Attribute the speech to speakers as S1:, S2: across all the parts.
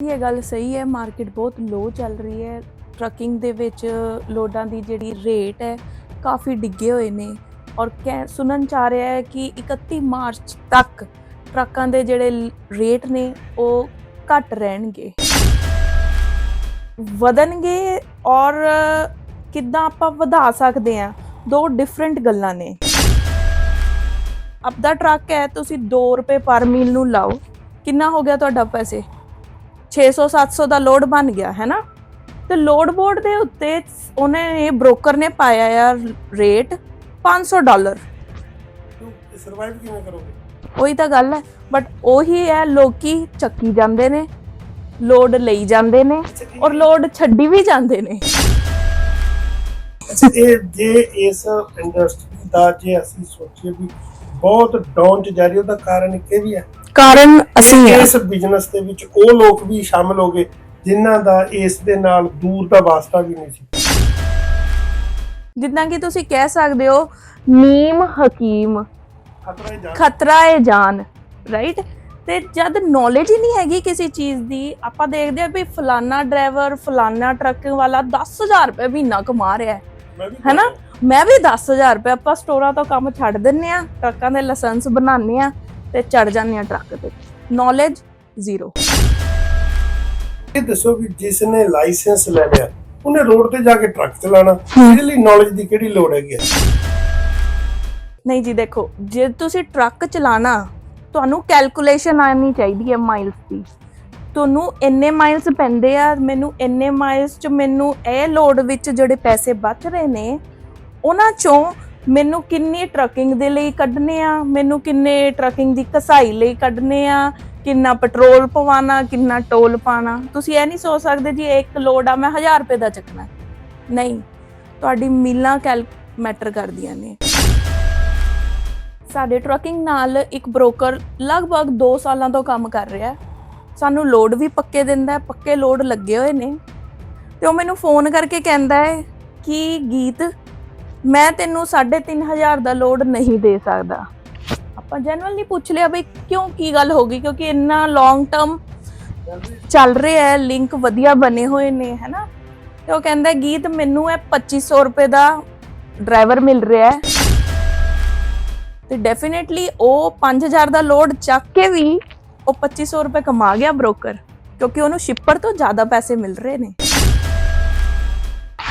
S1: ਇਹ ਗੱਲ ਸਹੀ ਹੈ ਮਾਰਕੀਟ ਬਹੁਤ ਲੋ ਚੱਲ ਰਹੀ ਹੈ। ਟਰੱਕਿੰਗ ਦੇ ਵਿੱਚ ਲੋਡਾਂ ਦੀ ਜਿਹੜੀ ਰੇਟ ਹੈ, ਕਾਫੀ ਡਿੱਗੇ ਹੋਏ ਨੇ। ਔਰ ਕਹਿ, ਸੁਣਨ ਚ ਆ ਰਿਹਾ ਹੈ ਕਿ 31 ਮਾਰਚ ਤੱਕ ਟਰੱਕਾਂ ਦੇ ਜਿਹੜੇ ਰੇਟ ਨੇ, ਉਹ ਘਟ ਰਹਿਣਗੇ। ਵਧਣਗੇ ਔਰ ਕਿੱਦਾਂ ਆਪਾਂ ਵਧਾ ਸਕਦੇ ਹਾਂ, ਦੋ ਡਿਫਰੈਂਟ ਗੱਲਾਂ ਨੇ। ਆਪਦਾ ਟਰੱਕ ਹੈ, ਤੁਸੀਂ 2 ਰੁਪਏ ਪਰ ਮੀਲ ਨੂੰ ਲਾਓ। ਕਿੰਨਾ ਹੋ ਗਿਆ ਤੁਹਾਡਾ ਪੈਸੇ? 600 700 ਦਾ ਲੋਡ ਬਣ ਗਿਆ ਹੈ ਨਾ? ਤੇ ਲੋਡ ਬੋਰਡ ਦੇ ਉੱਤੇ ਉਹਨੇ ਇਹ ਬ੍ਰੋਕਰ ਨੇ ਪਾਇਆ ਆ ਰੇਟ 500 ਡਾਲਰ।
S2: ਸਰਵਾਈਵ ਕਿਵੇਂ ਕਰੋਗੇ?
S1: ਉਹੀ ਤਾਂ ਗੱਲ ਹੈ ਬਟ ਉਹੀ ਹੈ ਲੋਕੀ ਚੱਕੀ ਜਾਂਦੇ ਨੇ ਲੋਡ ਲਈ ਜਾਂਦੇ ਨੇ ਔਰ ਲੋਡ ਛੱਡੀ ਵੀ ਜਾਂਦੇ ਨੇ।
S2: ਇਹ ਜੇ ਇਸ ਇੰਡਸਟਰੀ ਦਾ ਜੇ ਅਸੀਂ ਸੋਚੀਏ ਵੀ ਬਹੁਤ ਡਾਊਨ ਚ ਜਾ ਰਹੀ ਉਹਦਾ ਕਾਰਨ ਇਹ ਵੀ ਹੈ।
S1: ਕਾਰਨ ਅਸੀਂ ਹਾਂ।
S2: ਇਸ ਬਿਜ਼ਨਸ ਦੇ ਵਿੱਚ ਉਹ ਲੋਕ ਵੀ ਸ਼ਾਮਲ ਹੋ ਗਏ ਜਿਨ੍ਹਾਂ ਦਾ ਇਸ ਦੇ ਨਾਲ ਦੂਰ ਦਾ ਵਾਸਤਾ ਵੀ ਨਹੀਂ ਸੀ।
S1: ਜਿੱਦਾਂ ਕਿ ਤੁਸੀਂ ਕਹਿ ਸਕਦੇ ਹੋ ਨੀਮ ਹਕੀਮ
S2: ਖਤਰਾ ਹੀ ਜਾ
S1: ਖਤਰਾ ਹੈ ਜਾਨ ਰਾਈਟ ਤੇ ਜਦ ਨੌਲੇਜ ਹੀ ਨਹੀਂ ਹੈਗੀ ਕਿਸੇ ਚੀਜ਼ ਦੀ ਆਪਾਂ ਦੇਖਦੇ ਆ ਵੀ ਫਲਾਨਾ ਡਰਾਈਵਰ ਫਲਾਨਾ ਟਰੱਕ ਵਾਲਾ 10000 ਰੁਪਏ ਮਹੀਨਾ ਕਮਾ ਰਿਹਾ ਹੈ।
S2: ਮੈਂ ਵੀ
S1: ਹੈਨਾ? ਮੈਂ ਵੀ 10000 ਰੁਪਏ ਆਪਾਂ ਸਟੋਰਾਂ ਤੋਂ ਕੰਮ ਛੱਡ ਦਿੰਨੇ ਆ ਟਰੱਕਾਂ ਦੇ ਲਾਇਸੈਂਸ ਬਣਾਉਂਦੇ ਆ ਤੇ ਚੜ ਜਾਂਦੇ ਆ ਟਰੱਕ ਤੇ। ਨੌਲੇਜ ਜ਼ੀਰੋ
S2: ਇਹ ਦੱਸੋ ਵੀ ਜਿਸ ਨੇ ਲਾਇਸੈਂਸ ਲੈ ਲਿਆ ਉਹਨੇ ਰੋਡ ਤੇ ਜਾ ਕੇ ਟਰੱਕ ਚਲਾਣਾ ਇਹਦੇ ਲਈ ਨੌਲੇਜ ਦੀ ਕਿਹੜੀ ਲੋੜ ਹੈਗੀ ਹੈ
S1: ਨਹੀਂ ਜੀ ਦੇਖੋ ਜੇ ਤੁਸੀਂ ਟਰੱਕ ਚਲਾਣਾ ਤੁਹਾਨੂੰ ਕੈਲਕੂਲੇਸ਼ਨ ਆਣੀ ਚਾਹੀਦੀ ਹੈ ਮਾਈਲਸ ਦੀ। ਤੁਹਾਨੂੰ ਇੰਨੇ ਮਾਈਲਸ ਪੈਂਦੇ ਆ ਮੈਨੂੰ ਇੰਨੇ ਮਾਈਲਸ ਚ ਮੈਨੂੰ ਇਹ ਲੋਡ ਵਿੱਚ ਜਿਹੜੇ ਪੈਸੇ ਬਚ ਰਹੇ ਨੇ ਉਹਨਾਂ ਚੋਂ ਮੈਨੂੰ ਕਿੰਨੀ ਟਰੱਕਿੰਗ ਦੇ ਲਈ ਕੱਢਨੇ ਆ, ਮੈਨੂੰ ਕਿੰਨੇ ਟਰੱਕਿੰਗ ਦੀ ਕਸਾਈ ਲਈ ਕੱਢਨੇ ਆ, ਕਿੰਨਾ ਪੈਟਰੋਲ ਪਵਾਣਾ ਕਿੰਨਾ ਟੋਲ ਪਾਣਾ ਤੁਸੀਂ ਇਹ ਨਹੀਂ ਸੋਚ ਸਕਦੇ ਜੀ, ਇੱਕ ਲੋਡ ਆ, ਮੈਂ 1000 ਰੁਪਏ ਦਾ ਚੱਕਣਾ। ਨਹੀਂ, ਤੁਹਾਡੀ ਮੀਲਾਂ ਕੈਲ ਮੈਟਰ ਕਰਦੀਆਂ ਨੇ। ਸਾਡੇ ਟਰੱਕਿੰਗ ਨਾਲ ਇੱਕ ਬ੍ਰੋਕਰ ਲਗਭਗ 2 ਸਾਲਾਂ ਤੋਂ ਕੰਮ ਕਰ ਰਿਹਾ। ਹੈ ਸਾਨੂੰ ਲੋਡ ਵੀ ਪੱਕੇ ਦਿੰਦਾ ਹੈ, ਪੱਕੇ ਲੋਡ ਲੱਗੇ ਹੋਏ ਨੇ। ਤੇ ਉਹ ਮੈਨੂੰ ਫੋਨ ਕਰਕੇ ਕਹਿੰਦਾ ਹੈ ਕਿ ਗੀਤ ਮੈਂ ਤੈਨੂੰ 3500 ਦਾ ਲੋਡ ਨਹੀਂ ਦੇ ਸਕਦਾ। ਆਪਾਂ ਜਨਰਲੀ ਪੁੱਛ ਲਿਆ ਬਈ ਕਿਉਂ ਕੀ ਗੱਲ ਹੋ ਗਈ, ਕਿਉਂਕਿ ਇੰਨਾ ਲੌਂਗ ਟਰਮ ਚੱਲ ਰਿਹਾ ਹੈ ਲਿੰਕ ਵਧੀਆ ਬਣੇ ਹੋਏ ਨੇ, ਹੈਨਾ? ਤੇ ਉਹ ਕਹਿੰਦਾ, ਗੀਤ ਮੈਨੂੰ ਇਹ 2500 ਰੁਪਏ ਦਾ ਡਰਾਈਵਰ ਮਿਲ ਰਿਹਾ ਹੈ। ਤੇ ਡੈਫੀਨਿਟਲੀ ਉਹ 5000 ਦਾ ਲੋਡ ਚੱਕ ਕੇ ਵੀ ਉਹ 2500 ਰੁਪਏ ਕਮਾ ਗਿਆ ਬ੍ਰੋਕਰ ਕਿਉਂਕਿ ਉਹਨੂੰ ਸ਼ਿਪਰ ਤੋਂ ਜ਼ਿਆਦਾ ਪੈਸੇ ਮਿਲ ਰਹੇ ਨੇ।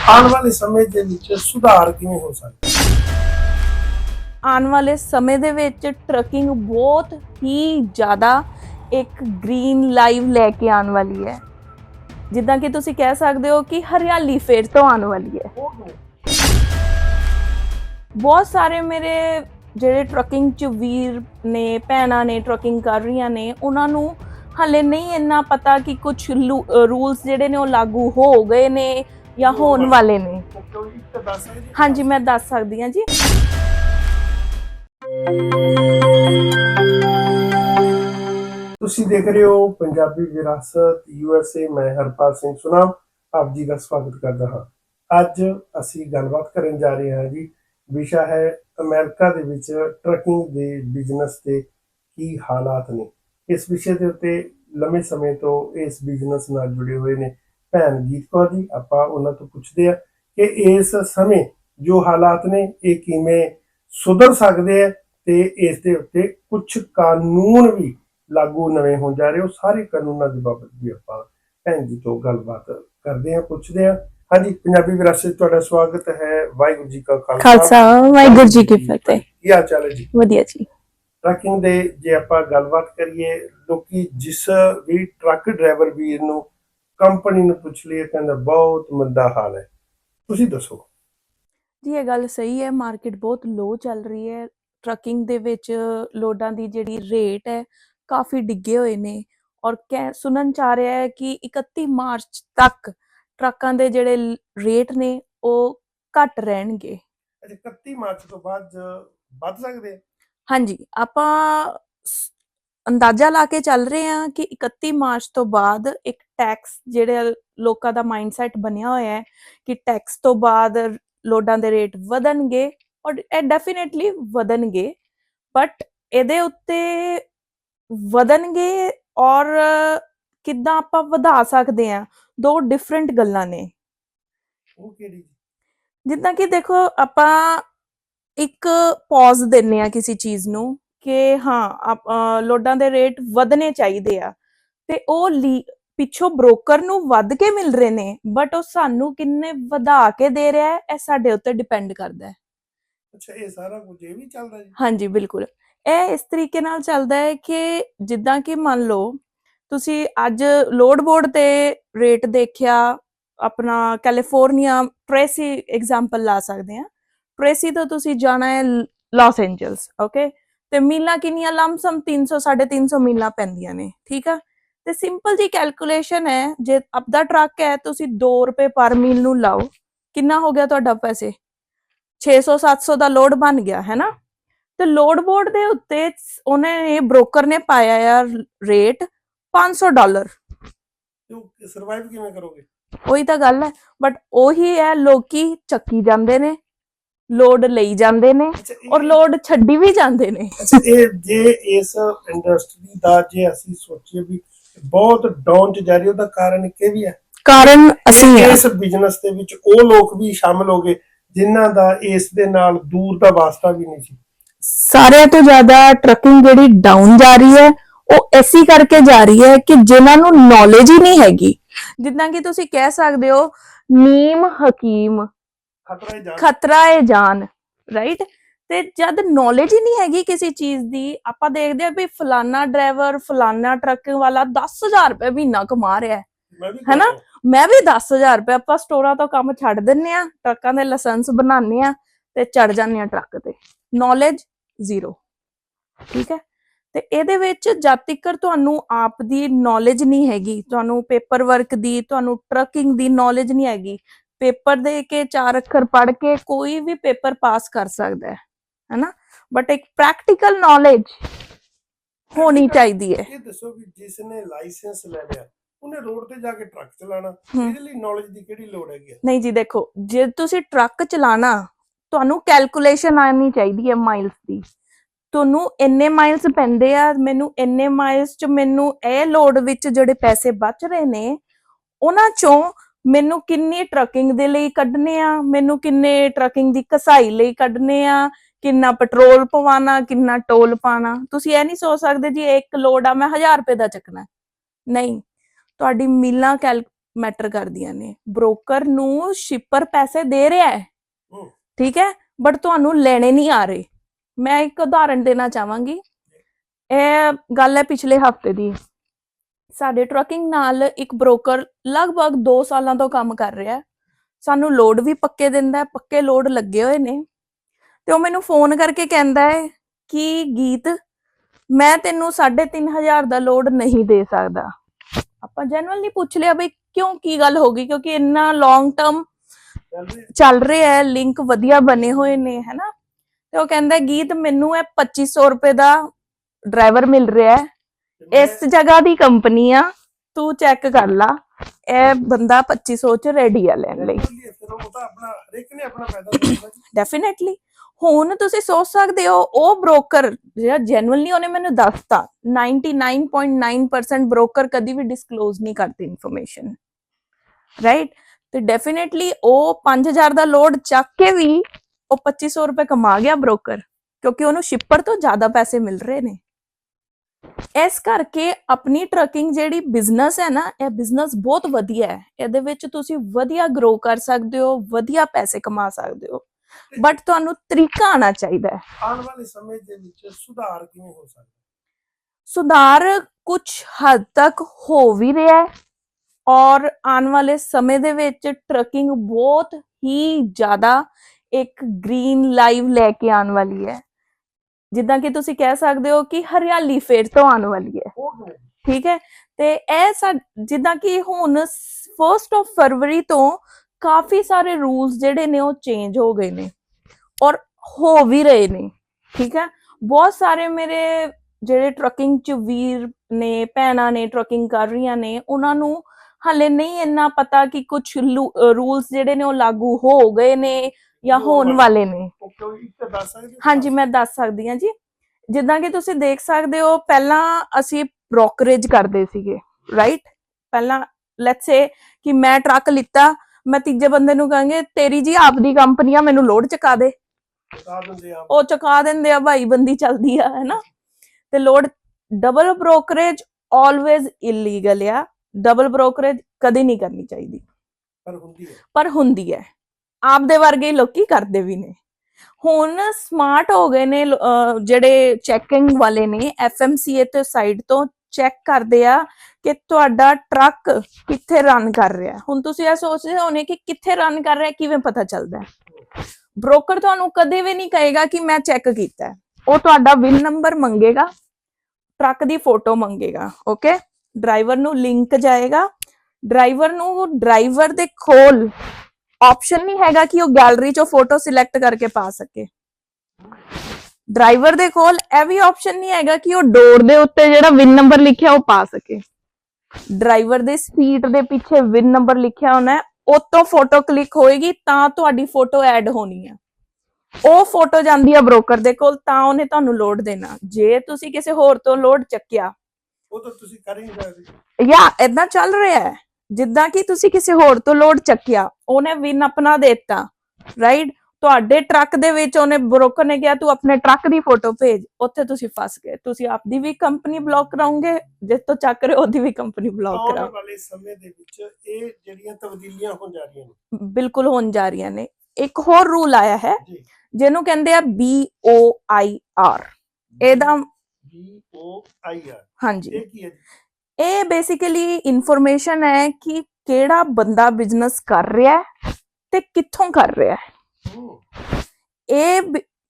S2: ਆਉਣ ਵਾਲੇ ਸਮੇਂ ਦੇ ਵਿੱਚ ਸੁਧਾਰ ਕਿਵੇਂ ਹੋ ਸਕਦਾ?
S1: ਆਉਣ ਵਾਲੇ ਸਮੇਂ ਦੇ ਵਿੱਚ ਟਰੱਕਿੰਗ ਬਹੁਤ ਹੀ ਜ਼ਿਆਦਾ ਇੱਕ ਗ੍ਰੀਨ ਲਾਈਵ ਲੈ ਕੇ ਆਉਣ ਵਾਲੀ ਹੈ। ਜਿੱਦਾਂ ਕਿ ਤੁਸੀਂ ਕਹਿ ਸਕਦੇ ਹੋ ਕਿ ਹਰਿਆਲੀ ਫੇਰ ਤੋਂ ਆਉਣ ਵਾਲੀ ਹੈ। ਬਹੁਤ ਸਾਰੇ ਮੇਰੇ ਜਿਹੜੇ ਟਰੱਕਿੰਗ ਚ ਵੀਰ ਨੇ, ਭੈਣਾਂ ਨੇ, ਟਰੱਕਿੰਗ ਕਰ ਰਹੀਆਂ ਨੇ, ਉਹਨਾਂ ਨੂੰ ਹਲੇ ਨਹੀਂ ਇੰਨਾ ਪਤਾ ਕਿ ਕੁਝ ਰੂਲਸ ਜਿਹੜੇ ਨੇ ਉਹ ਲਾਗੂ ਹੋ ਗਏ ਨੇ। ਜਾਂ ਹੋਣ ਵਾਲੇ ਨੇ। ਹਾਂਜੀ ਮੈਂ ਦੱਸ ਸਕਦੀ ਹਾਂ ਜੀ।
S2: ਤੁਸੀਂ ਦੇਖ ਰਹੇ ਹੋ ਪੰਜਾਬੀ ਵਿਰਾਸਤ ਯੂਐਸਏ ਮੈਂ ਹਰਪਾਲ ਸਿੰਘ ਸੁਨਾਮ ਆਪ ਜੀ ਦਾ ਸਵਾਗਤ ਕਰਦਾ ਹਾਂ। ਅੱਜ ਅਸੀਂ ਗੱਲਬਾਤ ਕਰਨ ਜਾ ਰਹੇ ਹਾਂ ਜੀ ਵਿਸ਼ਾ ਹੈ ਅਮਰੀਕਾ ਦੇ ਵਿੱਚ ਟਰੱਕਿੰਗ ਦੇ ਬਿਜ਼ਨਸ ਦੇ ਕੀ ਹਾਲਾਤ ਨੇ। ਇਸ ਵਿਸ਼ੇ ਦੇ ਉੱਤੇ ਲੰਮੇ ਸਮੇਂ ਤੋਂ ਇਸ ਬਿਜ਼ਨਸ ਨਾਲ ਜੁੜੇ ਹੋਏ ਨੇ। ਭੈਣ ਗੀਤ ਕੌਰ ਜੀ ਆਪਾਂ ਉਹਨਾਂ ਤੋਂ ਪੁੱਛਦੇ ਆ ਕਿ ਇਸ ਸਮੇਂ ਜੋ ਹਾਲਾਤ ਨੇ ਇਹ ਕਿਵੇਂ ਸੁਧਰ ਸਕਦੇ ਆ ਤੇ ਇਸ ਦੇ ਉੱਤੇ ਕੁਝ ਕਾਨੂੰਨ ਵੀ ਲਾਗੂ ਨਵੇਂ ਹੋਣ ਜਾ ਰਹੇ ਉਹ ਸਾਰੇ ਕਾਨੂੰਨਾਂ ਦੇ ਬਾਬਤ ਵੀ ਆਪਾਂ ਭੈਣ ਜੀ ਤੋਂ ਗੱਲਬਾਤ ਕਰਦੇ ਹਾਂ ਪੁੱਛਦੇ ਹਾਂ। ਹਾਂਜੀ ਪੰਜਾਬੀ ਵਿਰਾਸਤ ਤੁਹਾਡਾ ਸਵਾਗਤ ਹੈ। ਵਾਹਿਗੁਰੂ ਜੀ ਕਾ
S1: ਖਾਲਸਾ ਵਾਹਿਗੁਰੂ ਜੀ ਕੀ ਫਤਿਹ।
S2: ਕੀ ਹਾਲ ਚਾਲ ਹੈ ਜੀ?
S1: ਵਧੀਆ ਜੀ।
S2: ਟਰੱਕਿੰਗ ਦੇ ਜੇ ਆਪਾਂ ਗੱਲਬਾਤ ਕਰੀਏ ਲੋਕੀ ਜਿਸ ਵੀ ਟਰੱਕ ਡਰਾਈਵਰ ਵੀਰ ਨੂੰ ਕੰਪਨੀ ਨੂੰ ਪੁੱਛ ਲਈਏ ਕਹਿੰਦਾ ਬਹੁਤ ਮੰਦਾ ਹਾਲ ਹੈ। ਤੁਸੀਂ ਦੱਸੋ।
S1: ਜੀ ਇਹ ਗੱਲ ਸਹੀ ਹੈ ਮਾਰਕੀਟ ਬਹੁਤ ਲੋ ਚੱਲ ਰਹੀ ਹੈ। ਟਰੱਕਿੰਗ ਦੇ ਵਿੱਚ ਲੋਡਾਂ ਦੀ ਜਿਹੜੀ ਰੇਟ ਹੈ ਕਾਫੀ ਡਿੱਗੇ ਹੋਏ ਨੇ। ਔਰ ਸੁਣਨ ਚ ਆ ਰਿਹਾ ਹੈ ਕਿ 31 ਮਾਰਚ ਤੱਕ ਟਰੱਕਾਂ ਦੇ ਜਿਹੜੇ ਰੇਟ ਨੇ ਉਹ ਘਟ ਰਹਿਣਗੇ।
S2: ਅੱਛਾ 31 ਮਾਰਚ ਤੋਂ ਬਾਅਦ ਵੱਧ ਸਕਦੇ
S1: ਹਾਂਜੀ ਆਪਾਂ ਅੰਦਾਜ਼ਾ ਲਾ ਕੇ ਚੱਲ ਰਹੇ ਹਾਂ ਕਿ 31 ਮਾਰਚ ਤੋਂ ਬਾਅਦ ਇੱਕ ਟੈਕਸ ਜਿਹੜੇ ਲੋਕਾਂ ਦਾ ਮਾਈਂਡਸੈਟ ਬਣਿਆ ਹੋਇਆ ਹੈ ਕਿ ਟੈਕਸ ਤੋਂ ਬਾਅਦ ਲੋਡਾਂ ਦੇ ਰੇਟ ਵਧਣਗੇ ਔਰ ਇਹ ਡੈਫੀਨਿਟਲੀ ਵਧਣਗੇ ਬਟ ਇਹਦੇ ਉੱਤੇ ਵਧਣਗੇ ਔਰ ਕਿੱਦਾਂ ਆਪਾਂ ਵਧਾ ਸਕਦੇ ਆ ਦੋ ਡਿਫਰੈਂਟ ਗੱਲਾਂ ਨੇ।
S2: ਉਹ ਕਿਹੜੀ?
S1: ਜਿੱਦਾਂ ਕਿ ਦੇਖੋ ਆਪਾਂ ਇੱਕ ਪੌਜ਼ ਦਿੰਨੇ ਆ ਕਿਸੇ ਚੀਜ਼ ਨੂੰ ਕਿ ਹਾਂ ਲੋਡਾਂ ਦੇ ਰੇਟ ਵਧਣੇ ਚਾਹੀਦੇ ਆ। ਤੇ ਉਹ ਪਿੱਛੋਂ ਬ੍ਰੋਕਰ ਨੂੰ ਵੱਧ ਕੇ ਮਿਲ ਰਹੇ ਨੇ ਬਟ ਉਹ ਸਾਨੂੰ ਕਿੰਨੇ ਵਧਾ ਕੇ ਦੇ ਰਿਹਾ ਹੈ ਇਹ ਸਾਡੇ ਉੱਤੇ ਡਿਪੈਂਡ ਕਰਦਾ ਹੈ।
S2: ਅੱਛਾ ਇਹ ਸਾਰਾ ਕੁਝ ਇਹ ਵੀ ਚੱਲਦਾ ਜੀ?
S1: ਹਾਂਜੀ ਬਿਲਕੁਲ। ਇਹ ਇਸ ਤਰੀਕੇ ਨਾਲ ਚੱਲਦਾ ਹੈ ਕਿ ਜਿੱਦਾਂ ਕਿ ਮੰਨ ਲਓ ਤੁਸੀਂ ਅੱਜ ਲੋਡ ਬੋਰਡ ਤੇ ਰੇਟ ਦੇਖਿਆ ਆਪਣਾ ਕੈਲੀਫੋਰਨੀਆ ਟ੍ਰੇਸੀ ਐਗਜ਼ਾਮਪਲ ਲਾ ਸਕਦੇ ਆ ਟ੍ਰੇਸੀ ਤੋਂ ਤੁਸੀਂ ਜਾਣਾ ਹੈ ਲਾਸ ਐਂਜਲਸ ਓਕੇ ਤੇ ਮੀਲਾਂ ਕਿੰਨੀਆਂ ਲਮਸਮ 300 350 ਮੀਲਾਂ ਪੈਂਦੀਆਂ ਨੇ ਠੀਕ ਆ? ਤੇ ਸਿੰਪਲ ਜੀ ਕੈਲਕੂਲੇਸ਼ਨ ਹੈ ਜੇ ਆਪਦਾ ਟਰੱਕ ਹੈ ਤੁਸੀਂ 2 ਰੁਪਏ ਪਰ ਮੀਲ ਨੂੰ ਲਾਓ ਕਿੰਨਾ ਹੋ ਗਿਆ ਤੁਹਾਡਾ ਪੈਸੇ? 600 700 ਦਾ ਲੋਡ ਬਣ ਗਿਆ ਹੈ ਨਾ? ਤੇ ਲੋਡ ਬੋਰਡ ਦੇ ਉੱਤੇ ਉਹਨੇ ਇਹ ਬ੍ਰੋਕਰ ਨੇ ਪਾਇਆ ਯਾਰ ਰੇਟ 500 ਡਾਲਰ।
S2: ਸਰਵਾਈਵ ਕਿਵੇਂ ਕਰੋਗੇ?
S1: ਉਹੀ ਤਾਂ ਗੱਲ ਹੈ ਬਟ ਉਹੀ ਹੈ ਲੋਕੀ ਚੱਕੀ ਜਾਂਦੇ ਨੇ ਲੋਡ ਲਈ ਜਾਂਦੇ ਨੇ ਔਰ ਲੋਡ ਛੱਡੀ ਵੀ ਜਾਂਦੇ ਨੇ।
S2: ਅੱਛਾ ਇਹ ਜੇ ਇਸ ਇੰਡਸਟਰੀ ਦਾ ਜੇ ਅਸੀਂ ਸੋਚੀਏ ਵੀ ਬਹੁਤ ਡਾਊਨ ਚ ਜਾ ਰਹੀ ਉਹਦਾ ਕਾਰਨ ਇਹ ਵੀ ਹੈ।
S1: ਕਾਰਨ ਅਸੀਂ।
S2: ਇਸ ਬਿਜ਼ਨਸ ਦੇ ਵਿੱਚ ਉਹ ਲੋਕ ਵੀ ਸ਼ਾਮਲ ਹੋ ਗਏ ਜਿਨ੍ਹਾਂ ਦਾ ਇਸ ਦੇ ਨਾਲ ਦੂਰ ਦਾ ਵਾਸਤਾ ਵੀ ਨਹੀਂ ਸੀ।
S1: ਸਾਰਿਆਂ ਤੋਂ ਜ਼ਿਆਦਾ ਟਰਕਿੰਗ ਜਿਹੜੀ ਡਾਊਨ ਜਾ ਰਹੀ ਹੈ ਉਹ ਐਸੀ ਕਰਕੇ ਜਾ ਰਹੀ ਹੈ ਕਿ ਜਿਨ੍ਹਾਂ ਨੂੰ ਨੌਲੇਜ ਹੀ ਨਹੀਂ ਹੈਗੀ। ਜਿੱਦਾਂ ਕਿ ਤੁਸੀਂ ਕਹਿ ਸਕਦੇ ਹੋ ਨੀਮ ਹਕੀਮ
S2: ਖਤਰਾ ਹੀ ਜਾਨ।
S1: ਖਤਰਾ ਹੈ ਜਾਨ ਰਾਈਟ ਤੇ ਜਦ ਨੌਲੇਜ ਹੀ ਨਹੀਂ ਹੈਗੀ ਕਿਸੇ ਚੀਜ਼ ਦੀ ਆਪਾਂ ਦੇਖਦੇ ਆ ਵੀ ਫਲਾਨਾ ਡਰਾਈਵਰ ਫਲਾਨਾ ਟਰੱਕ ਵਾਲਾ 10000 ਰੁਪਏ ਮਹੀਨਾ ਕਮਾ ਰਿਹਾ ਹੈ।
S2: ਮੈਂ ਵੀ
S1: ਹੈ ਨਾ?
S2: ਕਰਦਾ।
S1: ਮੈਂ ਵੀ 10000 ਰੁਪਏ ਆਪਾਂ ਸਟੋਰਾਂ ਤੋਂ ਕੰਮ ਛੱਡ ਦਿੰਨੇ ਆ ਟਰੱਕਾਂ ਦੇ ਲਾਇਸੈਂਸ ਬਣਾਉਂਦੇ ਆ ਤੇ ਚੜ ਜਾਂਦੇ ਆ ਟਰੱਕ ਤੇ। ਨੌਲੇਜ ਜ਼ੀਰੋ ਠੀਕ ਹੈ? ਤੇ ਇਹਦੇ ਵਿੱਚ ਜਦ ਤੱਕ ਤੁਹਾਨੂੰ ਆਪ ਦੀ ਨੌਲੇਜ ਨਹੀਂ ਹੈਗੀ ਤੁਹਾਨੂੰ ਪੇਪਰ ਵਰਕ ਦੀ ਤੁਹਾਨੂੰ ਟਰੱਕਿੰਗ ਦੀ ਨੌਲੇਜ ਨਹੀਂ ਹੈਗੀ ਪੇਪਰ ਦੇ ਕੇ ਚਾਰ ਅੱਖਰ ਪੜ੍ਹ ਕੇ ਕੋਈ ਵੀ ਪੇਪਰ ਪਾਸ ਕਰ ਸਕਦਾ ਹੈ ਹੈਨਾ? ਬਟ ਇੱਕ ਪ੍ਰੈਕਟੀਕਲ ਨੌਲੇਜ ਹੋਣੀ ਚਾਹੀਦੀ ਹੈ।
S2: ਇਹ ਦੱਸੋ ਵੀ ਜਿਸ ਨੇ ਲਾਇਸੈਂਸ ਲੈ ਲਿਆ ਉਹਨੇ ਰੋਡ ਤੇ ਜਾ ਕੇ ਟਰੱਕ ਚਲਾਣਾ। ਇਹਦੇ ਲਈ ਨੌਲੇਜ ਦੀ ਕਿਹੜੀ ਲੋੜ ਹੈਗੀ
S1: ਨਹੀਂ ਜੀ ਦੇਖੋ ਜੇ ਤੁਸੀਂ ਟਰੱਕ ਚਲਾਣਾ ਤੁਹਾਨੂੰ ਕੈਲਕੂਲੇਸ਼ਨ ਆਣੀ ਚਾਹੀਦੀ ਹੈ ਮਾਈਲਸ ਦੀ। ਤੁਹਾਨੂੰ ਇੰਨੇ ਮਾਈਲਸ ਪੈਂਦੇ ਆ ਮੈਨੂੰ ਇੰਨੇ ਮਾਈਲਸ ਚ ਮੈਨੂੰ ਇਹ ਲੋਡ ਵਿੱਚ ਜਿਹੜੇ ਪੈਸੇ ਬਚ ਰਹੇ ਨੇ ਉਹਨਾਂ ਚੋਂ ਮੈਨੂੰ ਕਿੰਨੀ ਟਰੱਕਿੰਗ ਦੇ ਲਈ ਕੱਢਨੇ ਆ ਮੈਨੂੰ ਕਿੰਨੇ ਟਰੱਕਿੰਗ ਦੀ ਕਸਾਈ ਲਈ ਕੱਢਨੇ ਆ ਕਿੰਨਾ ਪੈਟਰੋਲ ਪਵਾਣਾ ਕਿੰਨਾ ਟੋਲ ਪਾਣਾ ਤੁਸੀਂ ਇਹ ਨਹੀਂ ਸੋਚ ਸਕਦੇ ਜੀ ਇੱਕ ਲੋਡ ਆ ਮੈਂ 1000 ਰੁਪਏ ਦਾ ਚੱਕਣਾ। ਨਹੀਂ ਤੁਹਾਡੀ ਮੀਲਾਂ ਕੈਲ ਮੈਟਰ ਕਰਦੀਆਂ ਨੇ। ਬ੍ਰੋਕਰ ਨੂੰ ਸ਼ਿਪਰ ਪੈਸੇ ਦੇ ਰਿਹਾ ਹੈ। ਠੀਕ ਹੈ? ਬਟ ਤੁਹਾਨੂੰ ਲੈਣੇ ਨਹੀਂ ਆ ਰਹੇ। ਮੈਂ ਇੱਕ ਉਦਾਹਰਣ ਦੇਣਾ ਚਾਹਾਂਗੀ। ਇਹ ਗੱਲ ਹੈ ਪਿਛਲੇ ਹਫ਼ਤੇ ਦੀ। ਸਾਡੇ ਟਰਕਿੰਗ ਨਾਲ ਇੱਕ ਬ੍ਰੋਕਰ ਲਗਭਗ 2 ਸਾਲਾਂ ਤੋਂ ਕੰਮ ਕਰ ਰਿਹਾ ਹੈ। ਸਾਨੂੰ ਲੋਡ ਵੀ ਪੱਕੇ ਦਿੰਦਾ ਹੈ, ਪੱਕੇ ਲੋਡ ਲੱਗੇ ਹੋਏ ਨੇ। ਤੇ ਉਹ ਮੈਨੂੰ ਫੋਨ ਕਰਕੇ ਕਹਿੰਦਾ ਹੈ ਕਿ ਗੀਤ ਮੈਂ ਤੈਨੂੰ 3500 ਦਾ ਲੋਡ ਨਹੀਂ ਦੇ ਸਕਦਾ। ਆਪਾਂ ਜੈਨੂਅਲੀ ਪੁੱਛ ਲਿਆ ਬਈ ਕਿਉਂ ਕੀ ਗੱਲ ਹੋ ਗਈ, ਕਿਉਂਕਿ ਇੰਨਾ ਲੌਂਗ ਟਰਮ
S2: ਚੱਲ ਰਿਹਾ
S1: ਹੈ ਲਿੰਕ ਵਧੀਆ ਬਣੇ ਹੋਏ ਨੇ ਹੈਨਾ ਤੇ ਉਹ ਕਹਿੰਦਾ, ਗੀਤ ਮੈਨੂੰ ਇਹ 2500 ਰੁਪਏ ਦਾ ਡਰਾਈਵਰ ਮਿਲ ਰਿਹਾ ਹੈ ਇਸ ਜਗ੍ਹਾ ਦੀ ਕੰਪਨੀ ਆ ਤੂੰ ਚੈੱਕ ਕਰ ਲਾ। ਇਹ ਬੰਦਾ 2500 ਚ ਰੈਡੀ ਆ ਲੈਣ ਲਈ। ਡੈਫੀਨਿਟਲੀ ਹੁਣ ਤੁਸੀਂ ਸੋਚ ਸਕਦੇ ਹੋ ਉਹ ਬ੍ਰੋਕਰ ਜਿਹੜਾ ਜੈਨੂਅਲੀ ਉਹਨੇ ਮੈਨੂੰ ਦੱਸਤਾ। 99.9% ਬ੍ਰੋਕਰ ਕਦੀ ਵੀ ਡਿਸਕਲੋਜ਼ ਨਹੀਂ ਕਰਦੇ ਇਨਫੋਰਮੇਸ਼ਨ ਰਾਈਟ ਤੇ ਡੈਫੀਨਿਟਲੀ ਉਹ 5000 ਦਾ ਲੋਡ ਚੱਕ ਕੇ ਵੀ ਉਹ 2500 ਰੁਪਏ ਕਮਾ ਗਿਆ ਬ੍ਰੋਕਰ ਕਿਉਂਕਿ ਉਹਨੂੰ ਸ਼ਿਪਰ ਤੋਂ ਜ਼ਿਆਦਾ ਪੈਸੇ ਮਿਲ ਰਹੇ ਨੇ। ਇਸ ਕਰਕੇ ਆਪਣੀ ਟਰਕਿੰਗ ਜਿਹੜੀ ਬਿਜ਼ਨਸ ਹੈ ਨਾ ਇਹ ਬਿਜ਼ਨਸ ਬਹੁਤ ਵਧੀਆ ਹੈ। ਇਹਦੇ ਵਿੱਚ ਤੁਸੀਂ ਵਧੀਆ ਗਰੋ ਕਰ ਸਕਦੇ ਹੋ ਵਧੀਆ ਪੈਸੇ ਕਮਾ ਸਕਦੇ ਹੋ। ਬਟ ਤੁਹਾਨੂੰ ਤਰੀਕਾ ਆਣਾ ਚਾਹੀਦਾ ਹੈ।
S2: ਆਉਣ ਵਾਲੇ ਸਮੇਂ ਦੇ ਵਿੱਚ ਸੁਧਾਰ ਕਿਵੇਂ ਹੋ ਸਕਦਾ
S1: ਸੁਧਾਰ ਕੁਝ ਹੱਦ ਤੱਕ ਹੋ ਵੀ ਰਿਹਾ ਹੈ ਔਰ ਆਉਣ ਵਾਲੇ ਸਮੇਂ ਦੇ ਵਿੱਚ ਟਰਕਿੰਗ ਬਹੁਤ ਹੀ ਜ਼ਿਆਦਾ ਇੱਕ ਗ੍ਰੀਨ ਲਾਈਵ ਲੈ ਕੇ ਆਉਣ ਵਾਲੀ ਹੈ। ਜਿੱਦਾਂ ਕਿ ਤੁਸੀਂ ਕਹਿ ਸਕਦੇ ਹੋ ਕਿ ਹਰਿਆਲੀ ਫੇਰ ਤੋਂ ਆਉਣ ਵਾਲੀ ਹੈ। ਠੀਕ ਹੈ? ਤੇ ਇਹ ਜਿੱਦਾਂ ਕਿ ਹੁਣ 1st ਆਫ ਫਰਵਰੀ ਤੋਂ ਕਾਫੀ ਸਾਰੇ ਰੂਲਸ ਜਿਹੜੇ ਨੇ ਉਹ ਚੇਂਜ ਹੋ ਗਏ ਨੇ ਔਰ ਹੋ ਵੀ ਰਹੇ ਨੇ। ਠੀਕ ਹੈ? ਬਹੁਤ ਸਾਰੇ ਮੇਰੇ ਜਿਹੜੇ ਟਰਕਿੰਗ ਚ ਵੀਰ ਨੇ ਭੈਣਾਂ ਨੇ ਟਰਕਿੰਗ ਕਰ ਰਹੀਆਂ ਨੇ ਉਹਨਾਂ ਨੂੰ ਹਲੇ ਨਹੀਂ ਇੰਨਾ ਪਤਾ ਕਿ ਕੁਝ ਰੂਲਸ ਜਿਹੜੇ ਨੇ ਉਹ ਲਾਗੂ ਹੋ ਗਏ ਨੇ ਜਾਂ ਹੋਣ ਵਾਲੇ ਨੇ? ਹਾਂਜੀ ਮੈਂ ਦੱਸ ਸਕਦੀ ਹਾਂ ਜੀ। ਜਿੱਦਾਂ ਕਿ ਤੁਸੀਂ ਦੇਖ ਸਕਦੇ ਹੋ ਪਹਿਲਾਂ ਅਸੀਂ ਬ੍ਰੋਕਰੇਜ ਕਰਦੇ ਸੀਗੇ ਰਾਈਟ ਪਹਿਲਾਂ ਲੈਟਸ ਸੇ ਕਿ ਮੈਂ ਟਰੱਕ ਲਿੱਤਾ ਮੈਂ ਤੀਜੇ ਬੰਦੇ ਨੂੰ ਕਹਾਂਗੇ ਤੇਰੀ ਜੀ ਆਪਦੀ ਕੰਪਨੀ ਆ ਮੈਨੂੰ ਲੋਡ ਚੁਕਾ ਦੇ। ਉਹ ਚੁਕਾ ਦਿੰਦੇ ਆ ਭਾਈ ਬੰਦੀ ਚੱਲਦੀ ਆ ਹੈਨਾ ਤੇ load double brokerage always illegal ਆ। ਡਬਲ ਬ੍ਰੋਕਰੇਜ ਕਦੇ ਨਹੀਂ ਕਰਨੀ ਚਾਹੀਦੀ।
S2: ਪਰ ਹੁੰਦੀ ਹੈ।
S1: ਪਰ ਹੁੰਦੀ ਹੈ। ਆਪਦੇ ਵਰਗੇ ਲੋਕੀ ਕਰਦੇ ਵੀ ਨੇ। ਹੁਣ ਸਮਾਰਟ ਹੋ ਗਏ ਨੇ ਜਿਹੜੇ ਚੈਕਿੰਗ ਵਾਲੇ ਨੇ ਐਫਐਮਸੀਏ ਤੇ ਸਾਈਡ ਤੋਂ ਚੈੱਕ ਕਰਦੇ ਆ ਕਿ ਤੁਹਾਡਾ ਟਰੱਕ ਕਿੱਥੇ ਰਨ ਕਰ ਰਿਹਾ। ਹੁਣ ਤੁਸੀਂ ਇਹ ਸੋਚਦੇ ਹੋਣੇ ਕਿ ਕਿੱਥੇ ਰਨ ਕਰ ਰਿਹਾ, ਕਿਵੇਂ ਪਤਾ ਚੱਲਦਾ ਬ੍ਰੋਕਰ ਤੁਹਾਨੂੰ ਕਦੇ ਵੀ ਨਹੀਂ ਕਹੇਗਾ ਕਿ ਮੈਂ ਚੈੱਕ ਕੀਤਾ ਉਹ ਤੁਹਾਡਾ ਵਿਨ ਨੰਬਰ ਮੰਗੇਗਾ ਟਰੱਕ ਦੀ ਫੋਟੋ ਮੰਗੇਗਾ ਓਕੇ ਡਰਾਈਵਰ ਨੂੰ ਲਿੰਕ ਜਾਏਗਾ। ਡਰਾਈਵਰ ਨੂੰ ਡਰਾਈਵਰ ਦੇ ਖੋਲ ਆਪਸ਼ਨ ਨਹੀਂ ਹੈਗਾ ਕਿ ਉਹ ਗੈਲਰੀ ਚੋਂ ਫੋਟੋ ਸਿਲੈਕਟ ਕਰਕੇ ਪਾ ਸਕੇ। ਡਰਾਈਵਰ ਦੇ ਕੋਲ ਇਹ ਵੀ ਆਪਸ਼ਨ ਨਹੀਂ ਹੈਗਾ ਕਿ ਉਹ ਡੋਰ ਦੇ ਉੱਤੇ ਜਿਹੜਾ ਵਿਨ ਨੰਬਰ ਲਿਖਿਆ ਉਹ ਪਾ ਸਕੇ। ਡਰਾਈਵਰ ਦੇ ਸੀਟ ਦੇ ਪਿੱਛੇ ਵਿਨ ਨੰਬਰ ਲਿਖਿਆ ਹੋਣਾ ਹੈ ਉਤੋਂ ਫੋਟੋ ਕਲਿੱਕ ਹੋਏਗੀ ਤਾਂ ਤੁਹਾਡੀ ਫੋਟੋ ਐਡ ਹੋਣੀ ਹੈ। ਉਹ ਫੋਟੋ ਜਾਂਦੀ ਆ ਬ੍ਰੋਕਰ ਦੇ ਕੋਲ ਤਾਂ ਉਹਨੇ ਤੁਹਾਨੂੰ ਲੋਡ ਦੇਣਾ। ਜੇ ਤੁਸੀਂ ਕਿਸੇ ਹੋਰ ਤੋਂ ਲੋਡ ਚੱਕਿਆ।
S2: ਉਹ ਤਾਂ ਤੁਸੀਂ ਕਰ ਹੀ ਨਹੀਂ ਸਕਦੇ।
S1: ਯਾ ਇਦਾਂ ਚੱਲ ਰਿਹਾ ਹੈ। ਜਿੱਦਾਂ ਕਿ ਤੁਸੀਂ ਕਿਸੇ ਹੋਰ ਤੋਂ ਲੋਡ ਚੱਕਿਆ ਉਹਨੇ ਵਿਨ ਆਪਣਾ ਦੇਤਾ ਰਾਈਟ ਤੁਹਾਡੇ ਟਰੱਕ ਦੇ ਵਿੱਚ ਉਹਨੇ ਬ੍ਰੋਕਰ ਨੇ ਕਿਹਾ ਤੂੰ ਆਪਣੇ ਟਰੱਕ ਦੀ ਫੋਟੋ ਭੇਜ ਉੱਥੇ ਤੁਸੀਂ ਫਸ ਗਏ ਤੁਸੀਂ ਆਪਦੀ ਵੀ ਕੰਪਨੀ ਬਲੌਕ ਕਰਾਉਂਗੇ ਜਿਸ ਤੋਂ ਚੱਕ ਰਹੇ ਉਹਦੀ ਵੀ ਕੰਪਨੀ ਬਲੌਕ
S2: ਆਉਣ
S1: ਕਰਾਓ।
S2: ਵਾਲੇ ਸਮੇਂ ਦੇ ਵਿੱਚ ਇਹ ਜਿਹੜੀਆਂ ਤਬਦੀਲੀਆਂ ਹੋ ਜਾ ਰਹੀਆਂ ਨੇ।
S1: ਬਿਲਕੁਲ ਹੋਣ ਜਾ ਰਹੀਆਂ ਨੇ। ਇੱਕ ਹੋਰ ਰੂਲ ਆਇਆ ਹੈ ਜਿਹਨੂੰ ਕਹਿੰਦੇ ਆ ਬੀ ਓ ਆਈ ਆਰ ਇਹਦਾ
S2: ਬੀ ਓ ਆਈ ਆਰ
S1: ਹਾਂਜੀ।
S2: ਇਹ ਕੀ ਹੈ ਜੀ?
S1: ਇਹ ਬੇਸਿਕਲੀ ਇਨਫੋਰਮੇਸ਼ਨ ਹੈ ਕਿ ਕਿਹੜਾ ਬੰਦਾ ਬਿਜ਼ਨਸ ਕਰ ਰਿਹਾ ਹੈ ਤੇ ਕਿੱਥੋਂ ਕਰ ਰਿਹਾ ਹੈ। ਇਹ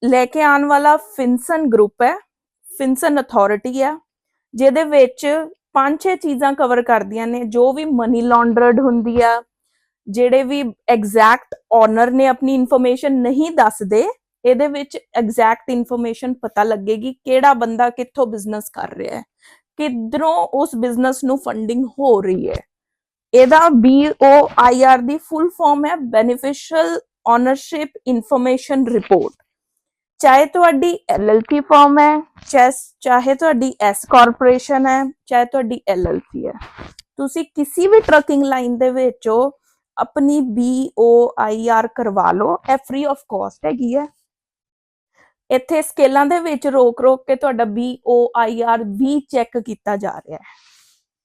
S1: ਲੈ ਕੇ ਆਉਣ ਵਾਲਾ ਫਿਨਸਨ ਗਰੁੱਪ ਹੈ। ਫਿਨਸਨ ਅਥਾਰਟੀ ਆ ਜਿਹਦੇ ਵਿੱਚ ਪੰਜ ਛੇ ਚੀਜ਼ਾਂ ਕਵਰ ਕਰਦੀਆਂ ਨੇ। ਜੋ ਵੀ ਮਨੀ ਲਾਂਡਰਡ ਹੁੰਦੀ ਆ, ਜਿਹੜੇ ਵੀ ਐਗਜ਼ੈਕਟ ਓਨਰ ਨੇ ਆਪਣੀ ਇਨਫੋਰਮੇਸ਼ਨ ਨਹੀਂ ਦੱਸਦੇ, ਇਹਦੇ ਵਿੱਚ ਐਗਜ਼ੈਕਟ ਇਨਫੋਰਮੇਸ਼ਨ ਪਤਾ ਲੱਗੇਗੀ ਕਿਹੜਾ ਬੰਦਾ ਕਿੱਥੋਂ ਬਿਜ਼ਨਸ ਕਰ ਰਿਹਾ ਹੈ। ਕਿੱਧਰੋਂ ਉਸ ਬਿਜ਼ਨਸ ਨੂੰ ਫੰਡਿੰਗ ਹੋ ਰਹੀ ਹੈ? ਇਹਦਾ ਬੀ ਓ ਆਈ ਆਰ ਦੀ ਫੁੱਲ ਫਾਰਮ ਹੈ ਬੈਨੀਫੀਸ਼ੀਅਲ ਓਨਰਸ਼ਿਪ ਇਨਫੋਰਮੇਸ਼ਨ ਰਿਪੋਰਟ ਚਾਹੇ ਤੁਹਾਡੀ ਐਲਐਲਪੀ ਫਾਰਮ ਹੈ, ਚਾਹੇ- ਚਾਹੇ ਤੁਹਾਡੀ ਐਸ ਕਾਰਪੋਰੇਸ਼ਨ ਹੈ, ਚਾਹੇ ਤੁਹਾਡੀ ਐਲਐਲਪੀ ਹੈ। ਤੁਸੀਂ ਕਿਸੇ ਵੀ ਟਰਕਿੰਗ ਲਾਈਨ ਦੇ ਵਿੱਚੋਂ ਆਪਣੀ ਬੀ ਓ ਆਈ ਆਰ ਕਰਵਾ ਲਓ, ਇਹ ਫ੍ਰੀ ਆਫ ਕਾਸਟ ਹੈਗੀ ਹੈ। ਇੱਥੇ ਸਕੇਲਾਂ ਦੇ ਵਿੱਚ ਰੋਕ ਰੋਕ ਕੇ ਤੁਹਾਡਾ ਬੀ ਓ ਆਈ ਆਰ ਵੀ ਚੈੱਕ ਕੀਤਾ ਜਾ ਰਿਹਾ ਹੈ।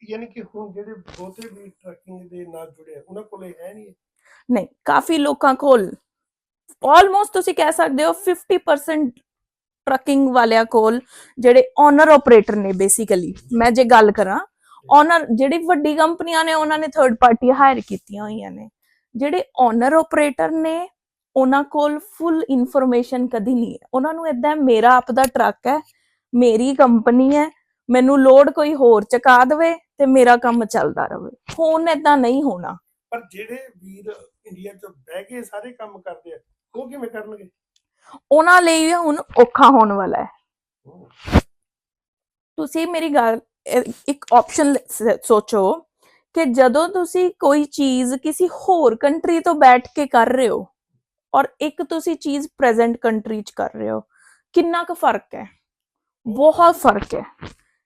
S2: ਯਾਨੀ ਕਿ ਹੁਣ ਜਿਹੜੇ ਬਹੁਤੇ ਵੀ ਟਰੱਕਿੰਗ ਦੇ ਨਾਲ ਜੁੜੇ ਉਹਨਾਂ ਕੋਲੇ ਹੈ ਨਹੀਂ।
S1: ਨਹੀਂ ਕਾਫੀ ਲੋਕਾਂ ਕੋਲ ਆਲਮੋਸਟ ਤੁਸੀਂ ਕਹਿ ਸਕਦੇ ਹੋ 50% ਟਰਕਿੰਗ ਵਾਲਿਆਂ ਕੋਲ ਜਿਹੜੇ ਓਨਰ ਆਪਰੇਟਰ ਨੇ ਬੇਸਿਕਲੀ ਮੈਂ ਜੇ ਗੱਲ ਕਰਾਂ ਓਨਰ ਜਿਹੜੀ ਵੱਡੀ ਕੰਪਨੀਆਂ ਨੇ ਉਹਨਾਂ ਨੇ ਥਰਡ ਪਾਰਟੀ ਹਾਇਰ ਕੀਤੀਆਂ ਹੋਈਆਂ ਨੇ। ਜਿਹੜੇ ਓਨਰ ਆਪਰੇਟਰ ਨੇ ਉਹਨਾਂ ਕੋਲ ਫੁੱਲ ਇਨਫੋਰਮੇਸ਼ਨ ਕਦੀ ਨਹੀਂ ਹੈ। ਉਹਨਾਂ ਨੂੰ ਇਦਾਂ ਮੇਰਾ ਆਪ ਦਾ ਟਰੱਕ ਹੈ ਮੇਰੀ ਕੰਪਨੀ ਹੈ ਮੈਨੂੰ ਲੋਡ ਕੋਈ ਹੋਰ ਚੁਕਾ ਦੇਵੇ ਤੇ ਮੇਰਾ ਕੰਮ ਚੱਲਦਾ ਰਹੇ ਹੁਣ ਇਦਾਂ ਨਹੀਂ ਹੋਣਾ।
S2: ਪਰ ਜਿਹੜੇ ਵੀਰ ਇੰਡੀਆ 'ਚ ਬਹਿ ਕੇ ਸਾਰੇ ਕੰਮ ਕਰਦੇ ਆ ਉਹ ਕਿਵੇਂ ਕਰਨਗੇ?
S1: ਉਹਨਾਂ ਲਈ ਹੁਣ ਔਖਾ ਹੋਣ ਵਾਲਾ ਹੈ। ਤੁਸੀਂ ਮੇਰੀ ਗੱਲ ਇੱਕ ਆਪਸ਼ਨ ਸੋਚੋ ਕਿ ਜਦੋਂ ਤੁਸੀਂ ਕੋਈ ਚੀਜ਼ ਕਿਸੇ ਹੋਰ ਕੰਟਰੀ ਤੋਂ ਬੈਠ ਕੇ ਕਰ ਰਹੇ ਹੋ ਔਰ ਇੱਕ ਤੁਸੀਂ ਚੀਜ਼ ਪ੍ਰੈਜ਼ੈਂਟ ਕੰਟਰੀ 'ਚ ਕਰ ਰਹੇ ਹੋ, ਕਿੰਨਾ ਕੁ ਫ਼ਰਕ ਹੈ? ਬਹੁਤ ਫ਼ਰਕ ਹੈ।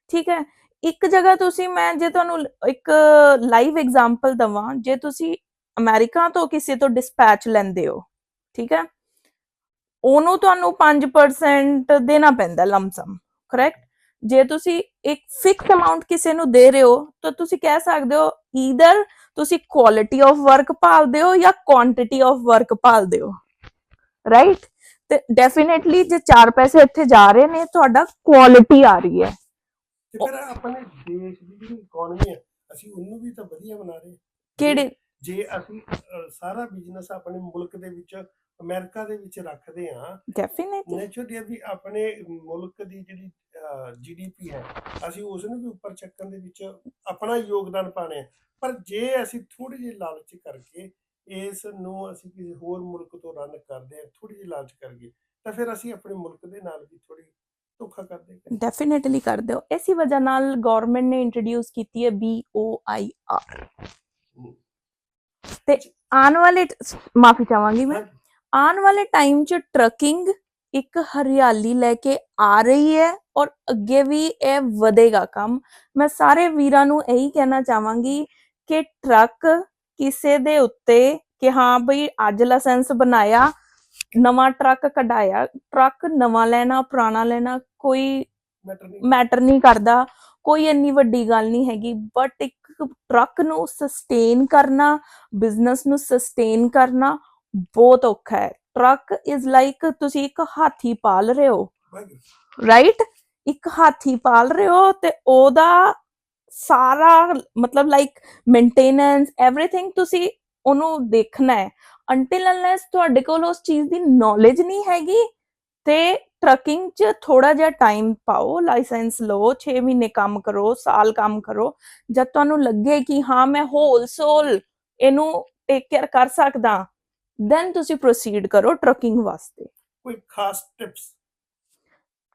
S1: ਠੀਕ ਹੈ? ਇੱਕ ਜਗ੍ਹਾ ਤੁਸੀਂ, ਮੈਂ ਜੇ ਤੁਹਾਨੂੰ ਇੱਕ ਲਾਈਵ ਐਗਜ਼ਾਮਪਲ ਦਵਾਂ, ਜੇ ਤੁਸੀਂ ਅਮਰੀਕਾ ਤੋਂ ਕਿਸੇ ਤੋਂ ਡਿਸਪੈਚ ਲੈਂਦੇ ਹੋ, ਠੀਕ ਹੈ? ਉਹਨੂੰ ਤੁਹਾਨੂੰ 5% ਦੇਣਾ ਪੈਂਦਾ ਲਮਸਮ ਕਰੈਕਟ ਜੇ ਤੁਸੀਂ ਇੱਕ ਫਿਕਸ ਅਮਾਉਂਟ ਕਿਸੇ ਨੂੰ ਦੇ ਰਹੇ ਹੋ, ਤਾਂ ਤੁਸੀਂ ਕਹਿ ਸਕਦੇ ਹੋ ਈਦਰ ਤੁਸੀਂ ਕੁਆਲਿਟੀ ਆਫ ਵਰਕ ਭਾਲਦੇ ਹੋ ਜਾਂ ਕੁਆਂਟੀਟੀ ਆਫ ਵਰਕ ਭਾਲਦੇ ਹੋ? ਰਾਈਟ ਤੇ ਡੈਫੀਨਿਟਲੀ ਜੇ 4 ਪੈਸੇ ਇੱਥੇ ਜਾ ਰਹੇ ਨੇ ਤੁਹਾਡਾ ਕੁਆਲਿਟੀ ਆ ਰਹੀ ਹੈ।
S2: ਤੇ ਫਿਰ ਆਪਣੇ ਦੇਸ਼ ਦੀ ਜਿਹੜੀ ਇਕਨੋਮੀ ਹੈ ਅਸੀਂ ਉਹਨੂੰ ਵੀ ਤਾਂ ਵਧੀਆ ਬਣਾ ਰਹੇ।
S1: ਕਿਹੜੇ?
S2: ਜੇ ਅਸੀਂ ਸਾਰਾ ਬਿਜ਼ਨਸ ਆਪਣੇ ਮੁਲਕ ਦੇ ਵਿੱਚ ਅਮਰੀਕਾ ਦੇ ਵਿੱਚ ਰੱਖਦੇ ਹਾਂ।
S1: ਡੈਫੀਨਿਟਲੀ
S2: ਨੇਚਰਲੀ ਵੀ ਆਪਣੇ ਮੁਲਕ ਦੀ ਜਿਹੜੀ ਜੀਡੀਪੀ ਹੈ ਅਸੀਂ ਉਸ ਨੂੰ ਵੀ ਉੱਪਰ ਚੱਕਣ ਦੇ ਵਿੱਚ ਆਪਣਾ ਯੋਗਦਾਨ ਪਾਣੇ ਪਰ ਜੇ ਅਸੀਂ ਥੋੜੀ ਜਿਹੀ ਲਾਲਚ ਕਰਕੇ ਇਸ ਨੂੰ ਅਸੀਂ ਕਿਸੇ ਹੋਰ ਮੁਲਕ ਤੋਂ ਰਨ ਕਰਦੇ ਹਾਂ ਥੋੜੀ ਜਿਹੀ ਲਾਲਚ ਕਰਕੇ ਤਾਂ ਫਿਰ ਅਸੀਂ ਆਪਣੇ ਮੁਲਕ ਦੇ ਨਾਲ ਵੀ ਥੋੜੀ ਧੋਖਾ ਕਰਦੇ ਹਾਂ।
S1: ਡੈਫੀਨਿਟਲੀ ਕਰਦੇ ਹੋ ਇਸੇ ਵਜ੍ਹਾ ਨਾਲ ਗਵਰਨਮੈਂਟ ਨੇ ਇੰਟਰੋਡਿਊਸ ਕੀਤੀ ਹੈ ਬੀ ਓ ਆਈ ਆਰ ਤੇ ਆਉਣ ਵਾਲੇ ਮਾਫੀ ਚਾਹਾਂਗੀ ਮੈਂ। ਆਉਣ ਵਾਲੇ ਟਾਈਮ 'ਚ ਟਰਕਿੰਗ ਇੱਕ ਹਰਿਆਲੀ ਲੈ ਕੇ ਆ ਰਹੀ ਹੈ ਔਰ ਅੱਗੇ ਵੀ ਇਹ ਵਧੇਗਾ ਕੰਮ। ਮੈਂ ਸਾਰੇ ਵੀਰਾਂ ਨੂੰ ਇਹੀ ਕਹਿਣਾ ਚਾਹਾਂਗੀ ਕਿ ਟਰੱਕ ਕਿਸੇ ਦੇ ਉੱਤੇ ਕਿ ਹਾਂ ਬਈ ਅੱਜ ਲਾਇਸੈਂਸ ਬਣਾਇਆ ਨਵਾਂ ਟਰੱਕ ਕਢਾਇਆ ਟਰੱਕ ਨਵਾਂ ਲੈਣਾ ਪੁਰਾਣਾ ਲੈਣਾ ਕੋਈ
S2: ਮੈਟਰ ਨਹੀਂ।
S1: ਕਰਦਾ ਕੋਈ ਇੰਨੀ ਵੱਡੀ ਗੱਲ ਨਹੀਂ ਹੈਗੀ ਬਟ ਇੱਕ ਟਰੱਕ ਨੂੰ ਸਸਟੇਨ ਕਰਨਾ ਬਿਜ਼ਨਸ ਨੂੰ ਸਸਟੇਨ ਕਰਨਾ ਬਹੁਤ ਔਖਾ ਹੈ। ਟਰੱਕ ਇਜ਼ ਲਾਈਕ ਤੁਸੀਂ ਇੱਕ ਹਾਥੀ ਪਾਲ ਰਹੇ ਹੋ। ਰਾਈਟ ਇੱਕ ਹਾਥੀ ਪਾਲ ਰਹੇ ਹੋ ਤੇ ਉਹਦਾ ਸਾਰਾ ਮਤਲਬ ਲਾਈਕ ਮੇਨਟੇਨੈਂਸ ਐਵਰੀਥਿੰਗ ਤੁਸੀਂ ਉਹਨੂੰ ਦੇਖਣਾ ਹੈ। ਅੰਟਿਲ ਅਨਲੈਸ ਤੁਹਾਡੇ ਕੋਲ ਉਸ ਚੀਜ਼ ਦੀ ਨੌਲੇਜ ਨਹੀਂ ਹੈਗੀ ਤੇ ਟਰਕਿੰਗ 'ਚ ਥੋੜਾ ਜਿਹਾ ਟਾਈਮ ਪਾਓ ਲਾਇਸੈਂਸ ਲਓ 6 ਮਹੀਨੇ ਕੰਮ ਕਰੋ, ਸਾਲ ਕੰਮ ਕਰੋ। ਜਦ ਤੁਹਾਨੂੰ ਲੱਗੇ ਕਿ ਹਾਂ, ਮੈਂ ਹੋਲ ਸੋਲ ਇਹਨੂੰ ਟੇਕ ਕੇਅਰ ਕਰ ਸਕਦਾ ਦੈਨ ਤੁਸੀਂ ਪ੍ਰੋਸੀਡ ਕਰੋ ਟਰਕਿੰਗ ਵਾਸਤੇ।
S2: ਕੋਈ ਖਾਸ ਟਿਪਸ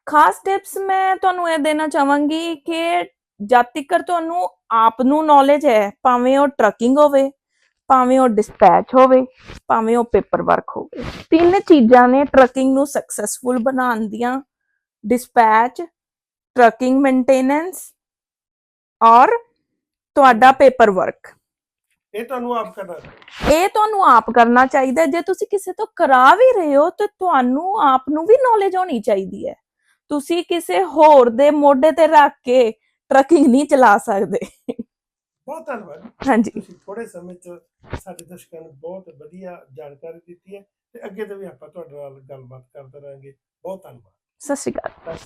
S1: ਖਾਸ ਟਿਪਸ ਮੈਂ ਤੁਹਾਨੂੰ ਇਹ ਦੇਣਾ ਚਾਹਾਂਗੀ ਕਿ ਜਦ ਤੱਕ ਤੁਹਾਨੂੰ ਆਪ ਨੂੰ ਨੌਲੇਜ ਹੈ ਭਾਵੇਂ ਉਹ ਟਰਕਿੰਗ ਹੋਵੇ ਭਾਵੇਂ ਉਹ ਡਿਸਪੈਚ ਹੋਵੇ ਭਾਵੇਂ ਉਹ ਪੇਪਰ ਵਰਕ ਹੋਵੇ ਤਿੰਨ ਚੀਜ਼ਾਂ ਨੇ ਟਰਕਿੰਗ ਨੂੰ ਸਕਸੈਸਫੁਲ ਬਣਾਉਣ ਦੀਆਂ ਡਿਸਪੈਚ ਟਰਕਿੰਗ ਮੇਨਟੇਨੈਂਸ ਔਰ ਤੁਹਾਡਾ ਪੇਪਰ ਵਰਕ
S2: ਇਹ ਤੁਹਾਨੂੰ ਆਪ ਕਰਨਾ।
S1: ਇਹ ਤੁਹਾਨੂੰ ਆਪ ਕਰਨਾ ਚਾਹੀਦਾ। ਜੇ ਤੁਸੀਂ ਕਿਸੇ ਤੋਂ ਕਰਾ ਵੀ ਰਹੇ ਹੋ ਤੇ ਤੁਹਾਨੂੰ ਆਪ ਨੂੰ ਵੀ ਨੌਲੇਜ ਹੋਣੀ ਚਾਹੀਦੀ ਹੈ। ਤੁਸੀਂ ਕਿਸੇ ਹੋਰ ਦੇ ਮੋਢੇ ਤੇ ਰੱਖ ਕੇ ਟਰਕਿੰਗ ਨਹੀਂ ਚਲਾ ਸਕਦੇ।
S2: ਬਹੁਤ ਧੰਨਵਾਦ।
S1: ਹਾਂਜੀ।
S2: ਤੁਸੀਂ ਥੋੜੇ ਸਮੇਂ ਚ ਸਾਡੇ ਦਰਸ਼ਕਾਂ ਨੂੰ ਬਹੁਤ ਵਧੀਆ ਜਾਣਕਾਰੀ ਦਿੱਤੀ ਹੈ ਤੇ ਅੱਗੇ ਤੋਂ ਵੀ ਆਪਾਂ ਤੁਹਾਡੇ ਨਾਲ ਗੱਲਬਾਤ ਕਰਦੇ ਰਹਾਂਗੇ। ਬਹੁਤ ਧੰਨਵਾਦ।
S1: ਸਤਿ ਸ਼੍ਰੀ ਅਕਾਲ।